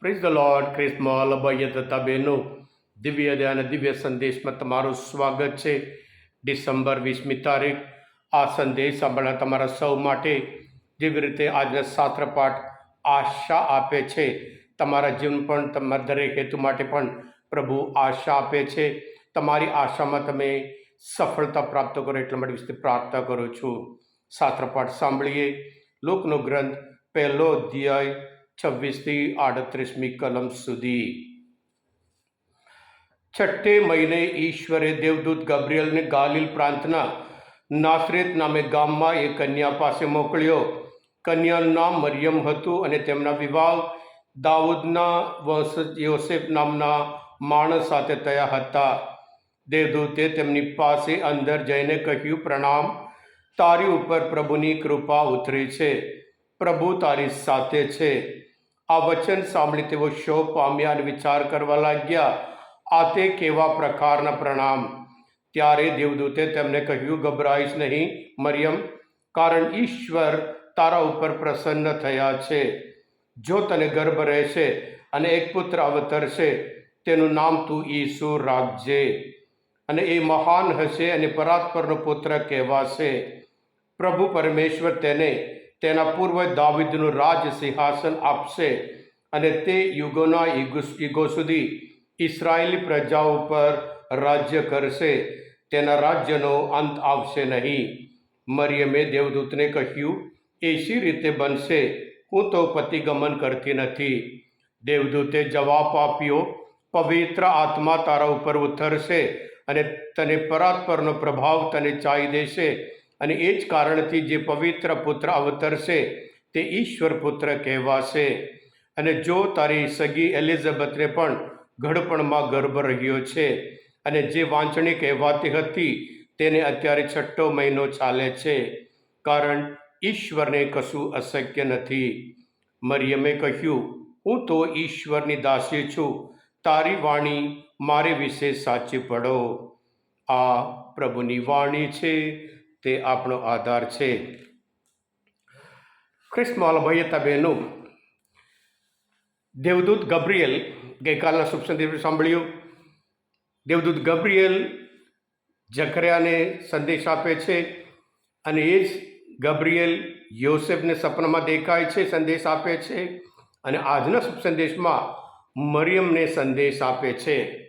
Praise the lord ક્રિસ્મોલ અભય તથા બહેનો દિવ્ય અને દિવ્ય સંદેશમાં તમારું સ્વાગત છે ડિસેમ્બર વીસમી તારીખ. આ સંદેશ સાંભળવા તમારા સૌ માટે જેવી રીતે આજના શાસ્ત્ર પાઠ આશા આપે છે. તમારા જીવન પણ તમારા દરેક હેતુ માટે પણ પ્રભુ આશા આપે છે. તમારી આશામાં તમે સફળતા પ્રાપ્ત કરો એટલા માટે વિશે પ્રાર્થના કરું છું. શાસ્ત્ર પાઠ સાંભળીએ. લોકનો ગ્રંથ પહેલો અધ્યાય છવ્વીસથી આડત્રીસમી કલમ સુધી. છઠ્ઠે મહિને ઈશ્વરે દેવદૂત ગબ્રિયલને ગાલિલ પ્રાંતના નાસરેત નામે ગામમાં એ કન્યા પાસે મોકલ્યો. કન્યાનું નામ મરિયમ હતું અને તેમના વિવાહ દાઉદના વંશજ યોસેફ નામના માણસ સાથે થયા હતા. દેવદૂતે તેમની પાસે અંદર જઈને કહ્યું, પ્રણામ, તારી ઉપર પ્રભુની કૃપા ઉતરી છે. પ્રભુ તારી સાથે છે. આ વચન સાંભળી તેઓ શોક પામ્યા અને વિચાર કરવા લાગ્યા, આ તે કેવા પ્રકારના પ્રણામ? ત્યારે દેવદૂતે તેમને કહ્યું, ગભરાઈશ નહીં, મરિયમ, કારણ ઈશ્વર તારા ઉપર પ્રસન્ન થયા છે. જો તને ગર્ભ રહેશે અને એક પુત્ર અવતરશે, તેનું નામ તું ઈસુ રાખજે. અને એ મહાન હશે અને પરાત્પરનો પુત્ર કહેવાશે. પ્રભુ પરમેશ્વર તેને તેના પૂર્વ દાવિદનું રાજ સિંહાસન આપશે અને તે યુગોના યુગો- સુધી ઇસરાયેલી પ્રજાઓ પર રાજ્ય કરશે. તેના રાજ્યનો અંત આવશે નહીં. મરિયમે દેવદૂતને કહ્યું, એસી રીતે બનશે. હું તો પતિગમન કરતી નથી. દેવદૂતે જવાબ આપ્યો, પવિત્ર આત્મા તારા ઉપર ઉતરશે અને તને પરાત્પરનો પ્રભાવ તને ચાઈ દેશે. અને એ જ કારણથી જે પવિત્ર પુત્ર અવતરશે, તે ઈશ્વર પુત્ર કહેવાશે. અને જો તારી સગી એલિઝાબેથને પણ ઘડપણમાં ગર્ભ રહ્યો છે અને જે વાંચણી કહેવાતી હતી, તેને અત્યારે છઠ્ઠો મહિનો ચાલે છે, કારણ ઈશ્વરને કશું અશક્ય નથી. મરિયમે કહ્યું, હું તો ઈશ્વરની દાસી છું. તારી વાણી મારે વિશે સાચી પડો. આ પ્રભુની વાણી છે. તે આપણો આધાર છે. ખ્રિસ્ત ભયતા તબેનું દેવદૂત ગબ્રિયલ ગઈકાલના શુભ સંદેશ સાંભળ્યું. દેવદૂત ગબ્રિયલ જકરિયાને સંદેશ આપે છે અને એ જ ગબ્રિયલ યોસેફને સપનામાં દેખાય છે, સંદેશ આપે છે અને આજના શુભ સંદેશમાં મરિયમને સંદેશ આપે છે.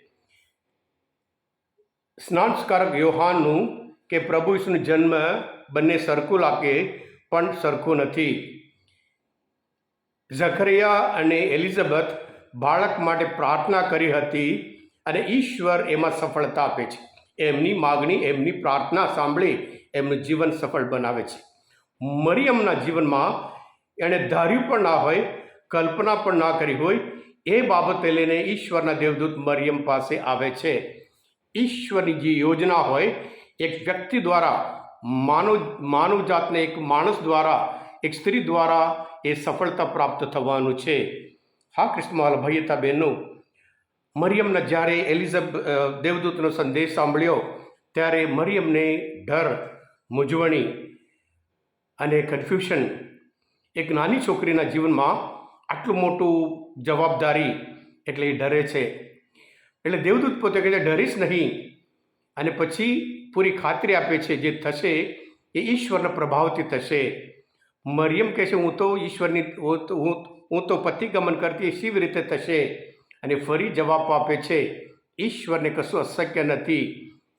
સ્નાનસ્કારક યોહાનનું કે પ્રભુ ઈસુનો જન્મ બંને સરખું લાગે, પણ સરખું નથી. ઝખરિયા અને એલિઝાબેથ બાળક માટે પ્રાર્થના કરી હતી અને ઈશ્વર એમાં સફળતા આપે છે. એમની માગણી, એમની પ્રાર્થના સાંભળી એમનું જીવન સફળ બનાવે છે. મરિયમના જીવનમાં એણે ધાર્યું પણ ના હોય, કલ્પના પણ ના કરી હોય, એ બાબતે લઈને ઈશ્વરના દેવદૂત મરિયમ પાસે આવે છે. ઈશ્વરની જે યોજના હોય એક વ્યક્તિ દ્વારા, માનવ માનવ જાતને એક માણસ દ્વારા, એક સ્ત્રી દ્વારા એ સફળતા પ્રાપ્ત થવાનું છે. હા કૃષ્ણમાલ ભૈયતા બહેનો મરિયમને જ્યારે એલિઝાબ દેવદૂતનો સંદેશ સાંભળ્યો, ત્યારે મરિયમને ડર, મૂંઝવણી અને કન્ફ્યુઝન એક નાની છોકરીના જીવનમાં આટલું મોટું જવાબદારી એટલે એ ડરે છે. એટલે દેવદૂત પોતે કહે છે, ડરીશ નહીં. અને પછી પૂરી ખાતરી આપે છે જે થશે એ ઈશ્વરના પ્રભાવથી થશે. મરિયમ કહે છે, હું તો ઈશ્વરની, હું હું તો પતિગમન કરતી કેવી રીતે થશે. અને ફરી જવાબ આપે છે, ઈશ્વરને કશું અશક્ય નથી.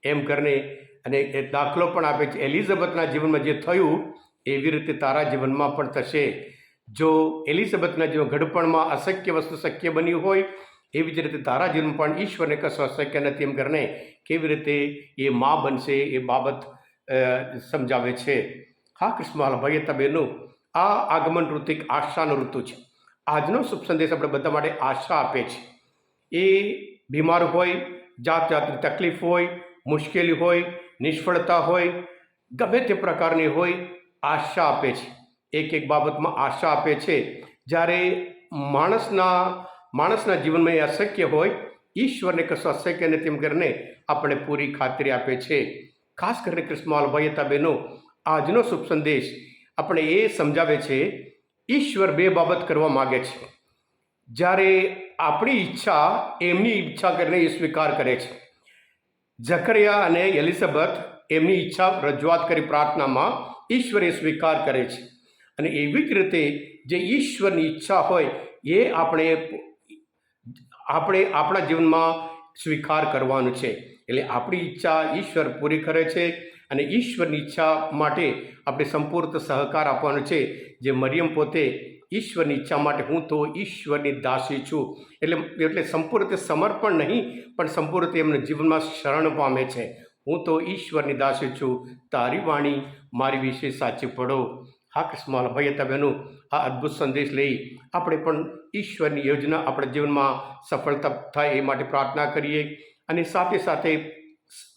એમ કરીને અને એ દાખલો પણ આપે છે, એલિઝાબેથના જીવનમાં જે થયું, એવી રીતે તારા જીવનમાં પણ થશે. જો એલિઝાબેથના જીવન ઘડપણમાં અશક્ય વસ્તુ શક્ય બની હોય એવી જ રીતે તારા જીવનમાં પણ ઈશ્વરને કશું શક્ય નથી એમ કરીને કેવી રીતે એ મા બનશે એ બાબત સમજાવે છે. હા, કૃષ્ણમાલ ભાઈ તબેનો આ આગમન ઋતુ એક આશાનો ઋતુ છે. આજનો શુભ સંદેશ આપણે બધા માટે આશા આપે છે. એ બીમાર હોય જાત જાતની તકલીફ હોય, મુશ્કેલી હોય, નિષ્ફળતા હોય, ગમે તે પ્રકારની હોય, આશા આપે છે. એક એક બાબતમાં આશા આપે છે. જ્યારે માણસના માણસના જીવનમાં એ અશક્ય હોય, ઈશ્વરને કશું અશક્ય નથી તેમ કરીને આપણે પૂરી ખાતરી આપે છે. ખાસ કરીને કૃષ્ણ હતા બહેનો આજનો શુભ સંદેશ આપણે એ સમજાવે છે, ઈશ્વર બે બાબત કરવા માગે છે. જ્યારે આપણી ઈચ્છા એમની ઈચ્છા કરીને એ સ્વીકાર કરે છે. ઝકરિયા અને એલિઝાબેથ એમની ઈચ્છા રજૂઆત કરી પ્રાર્થનામાં ઈશ્વરે સ્વીકાર કરે છે. અને એવી જ રીતે જે ઈશ્વરની ઈચ્છા હોય, એ આપણે આપણે આપણા જીવનમાં સ્વીકાર કરવાનું છે. એટલે આપણી ઈચ્છા ઈશ્વર પૂરી કરે છે અને ઈશ્વરની ઈચ્છા માટે આપણે સંપૂર્ણ સહકાર આપવાનો છે. જે મરિયમ પોતે ઈશ્વરની ઈચ્છા માટે, હું તો ઈશ્વરની દાસી છું. એટલે એટલે સંપૂર્ણ સમર્પણ નહીં, પણ સંપૂર્ણ એમના જીવનમાં શરણ પામે છે. હું તો ઈશ્વરની દાસી છું. તારી વાણી મારી વિશે સાચી પડો. હા, કૃષ્ણ ભાઈ બહેનો આ અદ્ભુત સંદેશ લઈ આપણે પણ ઈશ્વરની યોજના આપણા જીવનમાં સફળતા થાય એ માટે પ્રાર્થના કરીએ. અને સાથે સાથે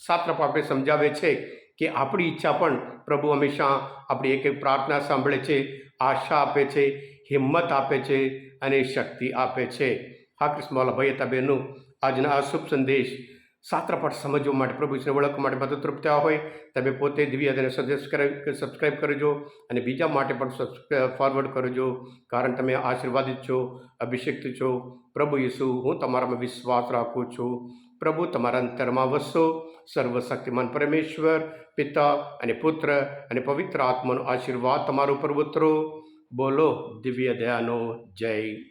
શાસ્ત્ર આપણે સમજાવે છે કે આપણી ઈચ્છા પણ પ્રભુ હંમેશા આપણી એક એક પ્રાર્થના સાંભળે છે, આશા આપે છે, હિંમત આપે છે અને શક્તિ આપે છે. હા, કૃષ્ણ ભાઈ બહેનો, આજના આ શુભ સંદેશ શાસ્ત્રપાઠ સમજવા માટે, પ્રભુ ઈશ્વરને ઓળખવા માટે મદદરૂપ થયા હોય, તમે પોતે દિવ્ય તેને સબસ્ક્રાઈબ કરજો અને બીજા માટે પણ ફોરવર્ડ કરજો, કારણ તમે આશીર્વાદિત છો, અભિષેક્ત છો. પ્રભુ ઈસુ, હું તમારામાં વિશ્વાસ રાખું છું. પ્રભુ, તમારા અંતરમાં વસો. સર્વશક્તિમાન પરમેશ્વર, પિતા અને પુત્ર અને પવિત્ર આત્માનો આશીર્વાદ તમારા ઉપર ઉતરો. બોલો દિવ્ય દયાનો જય.